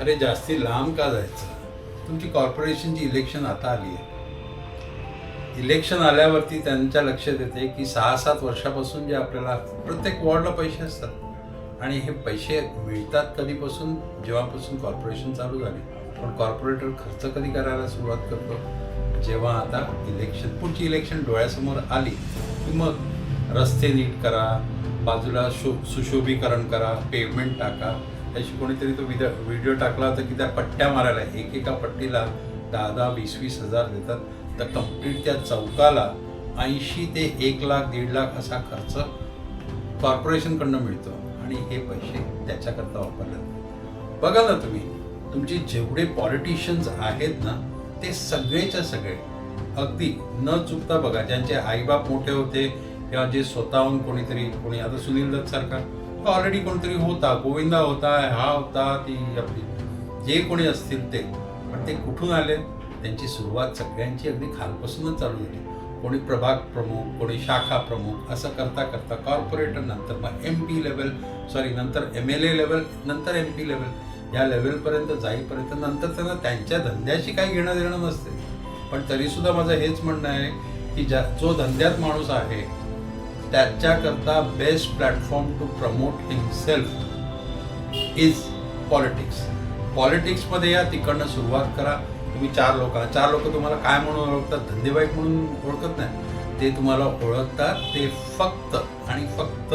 अरे जास्ती लांब का जायचं? तुमची कॉर्पोरेशनची इलेक्शन आता आली आहे. इलेक्शन आल्यावरती त्यांच्या लक्षात येते की सहा सात वर्षापासून जे आपल्याला प्रत्येक वॉर्डला पैसे असतात. आणि हे पैसे मिळतात कधीपासून? जेव्हापासून कॉर्पोरेशन चालू झाली. पण कॉर्पोरेटर खर्च कधी करायला सुरुवात करतो? जेव्हा आता इलेक्शन पुढची इलेक्शन डोळ्यासमोर आली की मग रस्ते नीट करा बाजूला शो सुशोभीकरण करा पेमेंट टाका. त्याशी कोणीतरी तो विद व्हिडिओ टाकला होता की त्या पट्ट्या मारायला. एक एका पट्टीला दहा दहा वीस वीस हजार देतात. तर कंप्लीट त्या चौकाला ऐंशी ते एक लाख दीड लाख असा खर्च कॉर्पोरेशनकडनं मिळतो. आणि हे पैसे त्याच्याकरता वापरले बघा ना तुम्ही तुमचे जेवढे पॉलिटिशियन्स आहेत ना ते सगळेच्या सगळे अगदी न चुकता बघा ज्यांचे आईबाप मोठे होते किंवा जे स्वतःहून कोणीतरी कोणी आता सुनील दत्त सारखा ऑलरेडी कोणीतरी होता गोविंदा होता हा होता ती आपली जे कोणी असतील ते. पण ते कुठून आले? त्यांची सुरुवात सगळ्यांची अगदी खालपासूनच चालू झाली. कोणी प्रभाग प्रमुख कोणी शाखा प्रमुख असं करता करता कॉर्पोरेटर नंतर मग एम पी लेवल सॉरी नंतर एम एल ए लेवल नंतर एम पी लेवल या लेवलपर्यंत जाईपर्यंत नंतर त्यांना त्यांच्या धंद्याशी काही घेणं देणं नसते. पण तरीसुद्धा माझं हेच म्हणणं आहे की ज्या जो धंद्यात माणूस आहे त्याच्याकरता best platform to promote himself is politics पॉलिटिक्समध्ये या तिकडनं सुरुवात करा. तुम्ही चार लोकांना चार लोक तुम्हाला काय म्हणून ओळखतात? धंदेबाईक म्हणून ओळखत नाही. ते तुम्हाला ओळखतात. ते फक्त आणि फक्त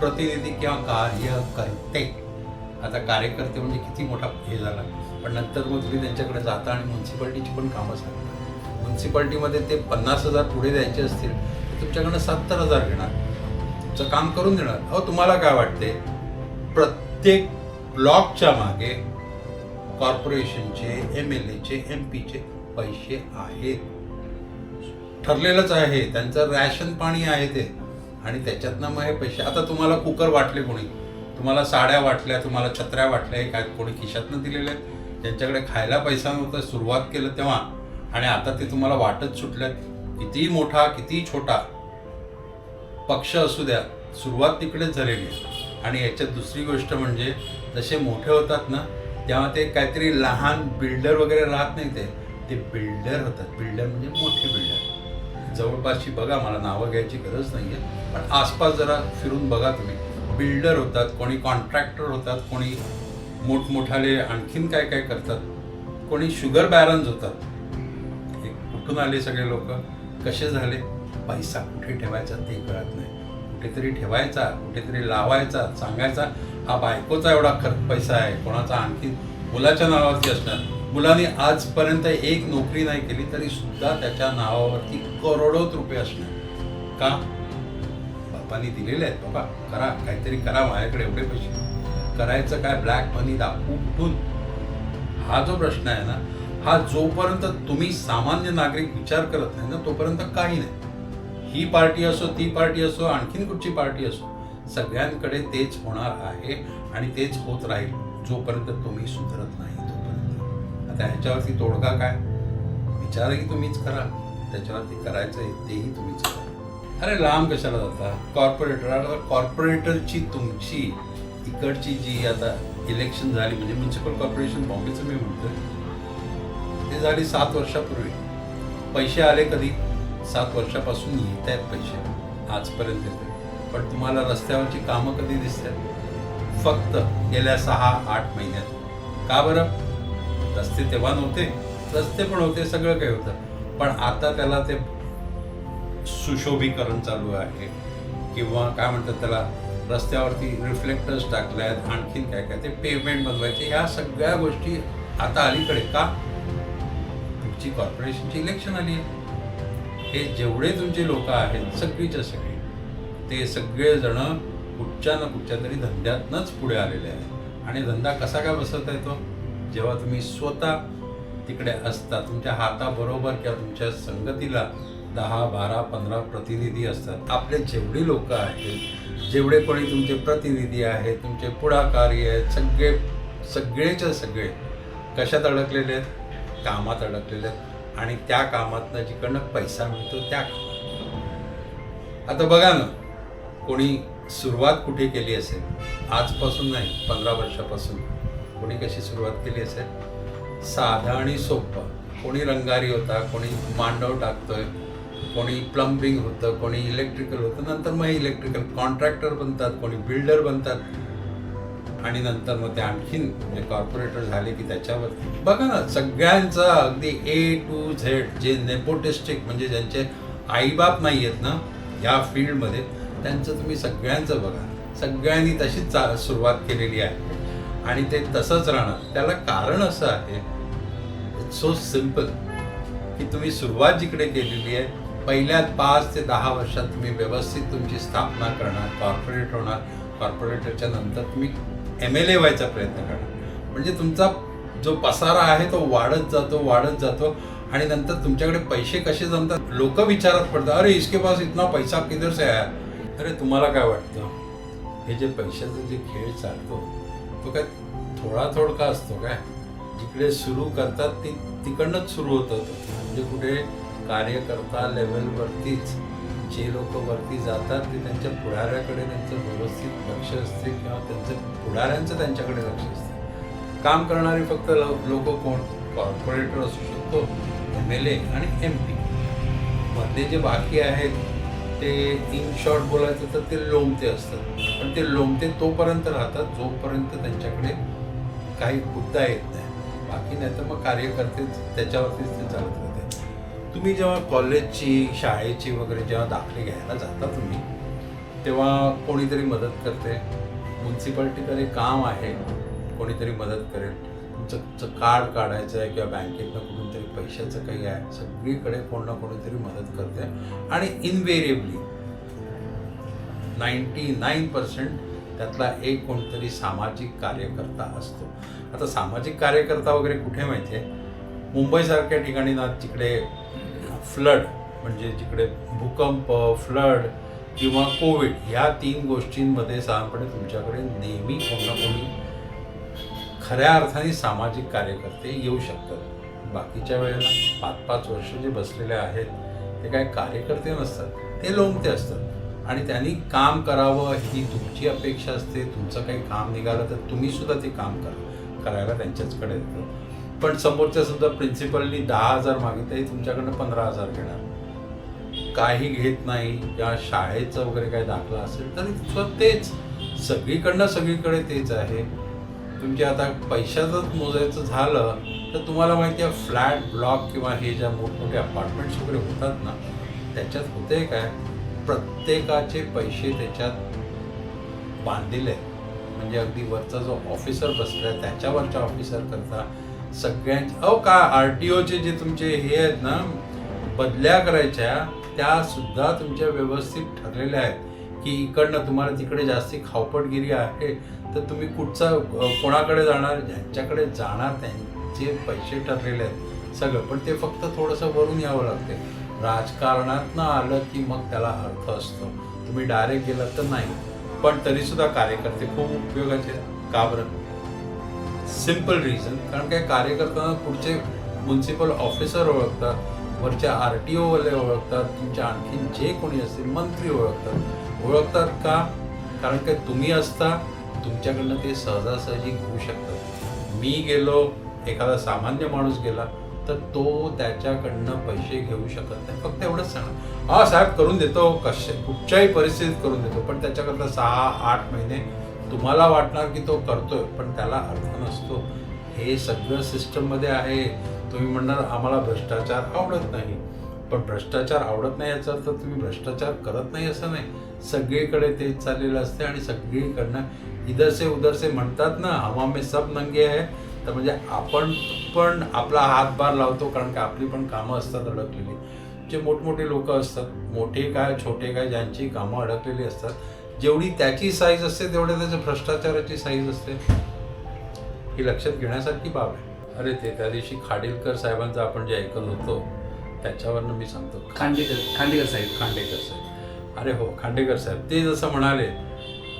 प्रतिनिधी किंवा कार्यकर्ते. आता कार्यकर्ते म्हणजे किती मोठा हे झाला. पण नंतर मग तुम्ही त्यांच्याकडे जाता आणि म्युन्सिपाल्टीची पण कामं सांगता. म्युन्सिपाल्टीमध्ये ते पन्नास हजार पुढे द्यायचे असतील. तुमच्याकडनं सत्तर हजार घेणार. तुमचं काम करून देणार. अहो तुम्हाला काय वाटते प्रत्येक ब्लॉकच्या मागे कॉर्पोरेशनचे एम एल एचे एम पीचे पैसे आहेत. ठरलेलंच आहे. त्यांचं रॅशन पाणी आहे ते. आणि त्याच्यातनं मग हे पैसे. आता तुम्हाला कुकर वाटले कोणी? तुम्हाला साड्या वाटल्या तुम्हाला छत्र्या वाटल्या काय कोणी खिशातनं दिलेल्या आहेत. ज्यांच्याकडे खायला पैसा नव्हता. सुरुवात केलं तेव्हा. आणि आता ते तुम्हाला वाटत सुटल्यात. कितीही मोठा कितीही छोटा पक्ष असू द्या सुरुवात तिकडेच झालेली आहे. आणि याच्यात दुसरी गोष्ट म्हणजे जसे मोठे होतात ना तेव्हा ते काहीतरी लहान बिल्डर वगैरे राहत नाही ते. ते बिल्डर होतात. बिल्डर म्हणजे मोठे बिल्डर. जवळपासची बघा मला नावं घ्यायची गरज नाही आहे पण आसपास जरा फिरून बघा तुम्ही. बिल्डर होतात कोणी कॉन्ट्रॅक्टर होतात कोणी मोठमोठाले आणखीन काय काय करतात कोणी शुगर बॅरन्स होतात. कुठून आले सगळे लोक? कसे झाले? पैसा कुठे ठेवायचा ते कळत नाही. कुठेतरी ठेवायचा कुठेतरी लावायचा सांगायचा हा बायकोचा एवढा खर्च पैसा आहे कोणाचा आणखी मुलाच्या नावावरती असणार? मुलाने आजपर्यंत एक नोकरी नाही केली तरी सुद्धा त्याच्या नावावरती करोडोत रुपये असणार. का? बापांनी दिलेले आहेत बाबा करा काहीतरी करा माझ्याकडे एवढे पैसे. करायचं काय ब्लॅक मनी दाखवू कुठून हा जो प्रश्न आहे ना हा जोपर्यंत तुम्ही सामान्य नागरिक विचार करत नाही ना तोपर्यंत काही नाही. ही पार्टी असो ती पार्टी असो आणखीन कुठची पार्टी असो सगळ्यांकडे तेच होणार आहे आणि तेच होत राहील जोपर्यंत तुम्ही सुधरत नाही तोपर्यंत. आता ह्याच्यावरती तोडगा काय? विचारही तुम्हीच करा. त्याच्यावरती करायचं आहे तेही तुम्हीच करा. अरे लांब कशाला जाता? कॉर्पोरेटर आता कॉर्पोरेटरची तुमची इकडची जी आता इलेक्शन झाली म्हणजे म्युन्सिपल कॉर्पोरेशन बॉम्बेचं मी म्हणतोय ते झाली सात वर्षापूर्वी. पैसे आले कधी? सात वर्षापासून येत आहेत पैसे. आजपर्यंत येते पण तुम्हाला रस्त्यावरची कामं कधी दिसतात? फक्त गेल्या सहा आठ महिन्यात. का बरं? रस्ते तेव्हा नव्हते. रस्ते पण होते सगळं काही होतं. पण आता त्याला ते सुशोभीकरण चालू आहे. किंवा काय म्हणतात त्याला रस्त्यावरती रिफ्लेक्टर्स टाकले आहेत आणखीन काय काय ते पेमेंट बनवायचे ह्या सगळ्या गोष्टी आता अलीकडे का? तुमची कॉर्पोरेशनची इलेक्शन आली. आहे हे जेवढे तुमचे लोक आहेत सगळीच्या सगळी ते सगळेजण कुठच्या ना कुठच्या तरी धंद्यातनंच पुढे आलेले आहेत. आणि धंदा कसा काय बसवता येतो? जेव्हा तुम्ही स्वतः तिकडे असता तुमच्या हाताबरोबर किंवा तुमच्या संगतीला दहा बारा पंधरा प्रतिनिधी असतात. आपले जेवढे लोक आहेत जेवढे कोणी तुमचे प्रतिनिधी आहेत तुमचे पुढाकारी आहेत सगळे सगळेच्या सगळे कशात अडकलेले आहेत? कामात अडकलेल्या आहेत. आणि त्या कामातनं जिकडनं पैसा मिळतो त्या कामात. आता बघा ना कोणी सुरुवात कुठे केली असेल? आजपासून नाही पंधरा वर्षापासून. कोणी कशी सुरुवात केली असेल? साधा आणि सोपं. कोणी रंगारी होता कोणी मांडव टाकतोय कोणी प्लंबिंग होतं कोणी इलेक्ट्रिकल होतं नंतर मग इलेक्ट्रिकल. कॉन्ट्रॅक्टर बनतात कोणी बिल्डर बनतात. आणि नंतर मग ते आणखीन म्हणजे कॉर्पोरेटर झाले की त्याच्यावर बघा ना सगळ्यांचा अगदी ए टू झेड जे नेपोटिस्टिक म्हणजे ज्यांचे आईबाप नाही आहेत ना या फील्डमध्ये त्यांचं तुम्ही सगळ्यांचं बघा. सगळ्यांनी तशीच चा सुरुवात केलेली आहे. आणि ते तसंच राहणार. त्याला कारण असं आहे इट्स सो सिंपल की तुम्ही सुरुवात जिकडे केलेली आहे पहिल्या पाच ते दहा वर्षात तुम्ही व्यवस्थित तुमची स्थापना करणार कॉर्पोरेट होणार कॉर्पोरेटरच्या नंतर तुम्ही एम एल ए व्हायचा प्रयत्न करा. म्हणजे तुमचा जो पसारा आहे तो वाढत जातो वाढत जातो आणि नंतर तुमच्याकडे पैसे कसे जमतात? लोक विचारात पडतात अरे इसके पास इतना पैसा किधर से आया? अरे तुम्हाला काय वाटतं? हे जे पैशाचं जे खेळ चालतो तो काय थोडा थोडका असतो काय? जिकडे सुरू करतात ती तिकडनंच सुरू होतं. म्हणजे कुठे कार्यकर्ता लेवलवरतीच जे लोक वरती जातात ते त्यांच्या पुढाऱ्याकडे त्यांचं व्यवस्थित लक्ष असते किंवा त्यांचं पुढाऱ्यांचं त्यांच्याकडे लक्ष असते. काम करणारे फक्त लोक कोण? कॉर्पोरेटर असू शकतो एम एल ए आणि एम पी मधले जे बाकी आहेत ते इन शॉर्ट बोलायचं तर ते लोमते असतात. पण ते लोमते तोपर्यंत राहतात जोपर्यंत त्यांच्याकडे काही मुद्दा येत नाही. बाकी नाही तर मग कार्यकर्ते त्याच्यावरतीच ते चालत तुम्ही जेव्हा कॉलेजची शाळेची वगैरे जेव्हा दाखले घ्यायला जाता तुम्ही तेव्हा कोणीतरी मदत करते? म्युन्सिपाल्टीकडे काम आहे कोणीतरी मदत करेल. तुमचं तुमचं कार्ड काढायचं आहे किंवा बँकेतनं कुठून तरी पैशाचं काही आहे सगळीकडे कोण ना कोणीतरी मदत करते. आणि इनवेरिएबली नाईन्टी नाईन पर्सेंट त्यातला एक कोणतरी सामाजिक कार्यकर्ता असतो. आता सामाजिक कार्यकर्ता वगैरे कुठे माहिती आहे मुंबईसारख्या ठिकाणी ना तिकडे फ्लड म्हणजे जिकडे भूकंप फ्लड किंवा कोविड ह्या तीन गोष्टींमध्ये साधारणपणे तुमच्याकडे नेहमी कोण ना कोणी खऱ्या अर्थाने सामाजिक कार्यकर्ते येऊ शकतात. बाकीच्या वेळेला पाच पाच वर्ष जे बसलेले आहेत ते काय कार्यकर्ते नसतात ते लोंगते असतात. आणि त्यांनी काम करावं ही तुमची अपेक्षा असते तुमचं काही काम निघालं तर तुम्हीसुद्धा ते काम करा करायला त्यांच्याचकडे येतं. पण समोरच्या समजा प्रिन्सिपलनी दहा हजार मागितले तुमच्याकडनं पंधरा हजार घेणार. काही घेत नाही किंवा शाळेचं वगैरे काही दाखला असेल तर तेच. सगळीकडनं सगळीकडे तेच आहे. तुमचे आता पैशाचंच मोजायचं झालं तर तुम्हाला माहिती आहे फ्लॅट ब्लॉक किंवा हे ज्या मोठमोठे अपार्टमेंट्स वगैरे होतात ना त्याच्यात होते काय? प्रत्येकाचे पैसे त्याच्यात बांधलेले आहेत. म्हणजे अगदी वरचा जो ऑफिसर बसलाय त्याच्यावरच्या ऑफिसर करता सगळ्यांचे अहो का आर टी ओचे जे तुमचे हे आहेत ना बदल्या करायच्या त्या सुद्धा तुमच्या व्यवस्थित ठरलेल्या आहेत. की इकडनं तुम्हाला तिकडे जास्ती खावपटगिरी आहे तर तुम्ही कुठचा कोणाकडे जाणार ज्यांच्याकडे जाणार त्यांचे पैसे ठरलेले आहेत. सगळं. पण ते फक्त थोडंसं वरून यावं लागते राजकारणातनं आलं की मग त्याला अर्थ असतो. तुम्ही डायरेक्ट गेलात तर नाही. पण तरीसुद्धा कार्यकर्ते खूप उपयोगाचे आहेत. का बरं? सिंपल रिझन कारण काय कार्यकर्त्यांना पुढचे म्युन्सिपल ऑफिसर ओळखतात वरच्या आर टी ओवाले ओळखतात तुमच्या आणखीन जे कोणी असतील मंत्री ओळखतात. ओळखतात का? कारण काय तुम्ही असता तुमच्याकडनं ते सहजासहजी घेऊ शकतात. मी गेलो एखादा सामान्य माणूस गेला तर तो त्याच्याकडनं पैसे घेऊ शकत नाही. फक्त एवढंच सांगा हा साहेब करून देतो कशा कुठच्याही परिस्थितीत करून देतो पण त्याच्याकरता सहा आठ महिने तुम्हाला वाटणार की तो करतोय पण त्याला अर्थ नसतो. हे सगळं सिस्टममध्ये आहे. तुम्ही म्हणणार आम्हाला भ्रष्टाचार आवडत नाही. पण भ्रष्टाचार आवडत नाही याचा अर्थ तुम्ही भ्रष्टाचार करत नाही असं नाही. सगळीकडे तेच चाललेलं असते आणि सगळीकडनं इधरसे उधरसे म्हणतात ना हवा मे सब नंगे आहे तर म्हणजे आपण पण आपला हातभार लावतो कारण की आपली पण कामं असतात अडकलेली. जे मोठमोठे लोक असतात मोठे काय छोटे काय ज्यांची कामं अडकलेली असतात जेवढी त्याची साईज असते तेवढ्या त्याच्या भ्रष्टाचाराची साईज असते. ही लक्षात घेण्यासारखी बाब आहे. अरे ते त्या दिवशी खाडीलकर साहेबांचं आपण जे ऐकत होतो त्याच्यावरनं मी सांगतो. खांडेकर खांडेकर साहेब. खांडेकर साहेब. अरे हो खांडेकर साहेब. ते जसं म्हणाले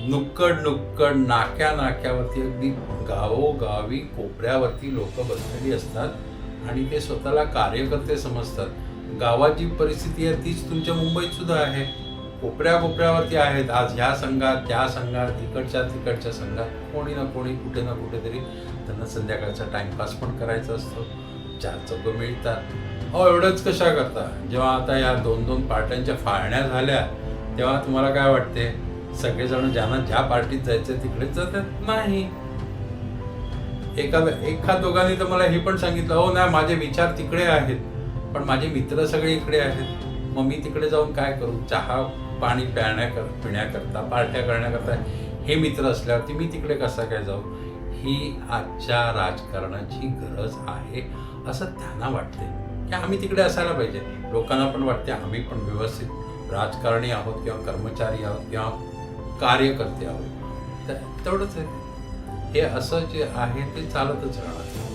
नुक्कड नुक्कड नाक्या नाक्यावरती अगदी गावोगावी कोपऱ्यावरती लोक बसलेली असतात आणि ते स्वतःला कार्यकर्ते समजतात. गावाची परिस्थिती आहे तीच तुमच्या मुंबईत सुद्धा आहे. कोपऱ्या कोपऱ्यावरती आहेत. आज ह्या संघात त्या संघात इकडच्या तिकडच्या संघात कोणी ना कोणी कुठे ना कुठेतरी त्यांना संध्याकाळचा टाइमपास पण करायचा असतो. चार चौक मिळतात. अहो एवढंच कशा करता? जेव्हा आता या दोन दोन पार्ट्यांच्या फाळण्या झाल्या तेव्हा तुम्हाला काय वाटते? सगळेजण ज्यांना ज्या पार्टीत जायचं तिकडेच जातात? नाही. एका एखाद दोघांनी तर मला हे पण सांगितलं हो नाही माझे विचार तिकडे आहेत पण माझे मित्र सगळे इकडे आहेत. मग मी तिकडे जाऊन काय करू? चहा पाणी प्याण्याकर पिण्याकरता पार्ट्या करण्याकरता हे मित्र असल्यावरती मी तिकडे कसा काय जाऊ? ही आजच्या राजकारणाची गरज आहे असं त्यांना वाटते. की आम्ही तिकडे असायला पाहिजे. लोकांना पण वाटते आम्ही पण व्यवस्थित राजकारणी आहोत किंवा कर्मचारी आहोत किंवा कार्यकर्ते आहोत. तर तेवढंच आहे. हे असं जे आहे ते चालतच राहणार.